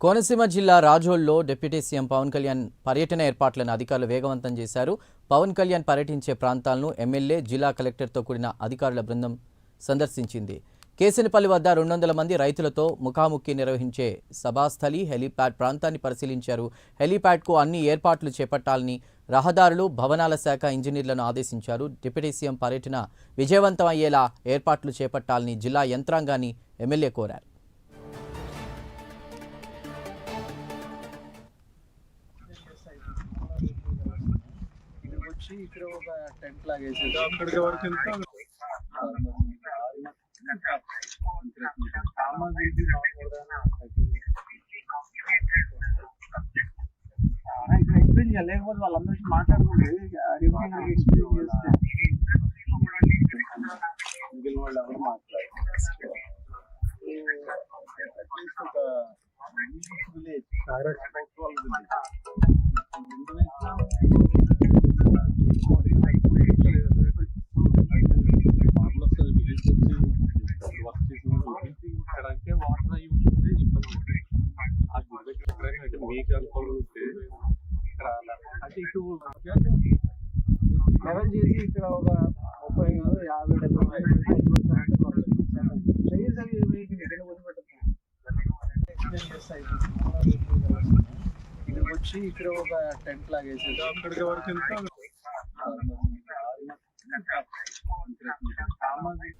కోనసీమ జిల్లా రాజోల్లో deputy CM Pawan Kalyan పర్యటన ఏర్పాట్లను అధికారులు వేగవంతం చేశారు. పవన్ కళ్యాణ్ పర్యటించే ప్రాంతాలను ఎమ్మెల్యే జిల్లా కలెక్టర్తో కూడిన అధికారుల బృందం సందర్శించింది. కేసినపల్లి వద్ద రెండు వందల మంది రైతులతో ముఖాముఖి నిర్వహించే సభాస్థలి హెలీప్యాడ్ ప్రాంతాన్ని పరిశీలించారు. హెలీప్యాడ్కు అన్ని ఏర్పాట్లు చేపట్టాలని రహదారులు భవనాల శాఖ ఇంజనీర్లను ఆదేశించారు. డిప్యూటీ సీఎం పర్యటన విజయవంతం అయ్యేలా ఏర్పాట్లు చేపట్టాలని జిల్లా యంత్రాంగాన్ని ఎమ్మెల్యే కోరారు. వచ్చి ఇక్కడ ఒక టెంట్ లాగా వేసేది అక్కడికి వరకు ఇక్కడ ఎక్స్ప్లెయిన్ చేయాలి. లేకపోతే వాళ్ళందరూ మాట్లాడుకుంటే ఎక్స్ప్లెయిన్ చేస్తే. మిగిలిన వాళ్ళు ఎవరు మాట్లాడారు. ఒక విలేజ్ ఇక్కడంటే వాటర్ అయ్యి ఉంటుంది ఇబ్బంది ఉంటుంది ఆ గుడి దగ్గర ఎక్కడైనా అంటే మీకు అనుకూలంగా ఉంటే ఇక్కడ అంటే ఇటు లెవెల్ చేసి ఇక్కడ ఒక ముప్పై కాదు యాభై డెబ్బై. ప్లేయర్స్ అవి ఇక్కడ వచ్చి ఇక్కడ ఒక టెంట్ లాగా వేసేది అక్కడికి వరకు వెళ్తే entrarmos em calma. Né?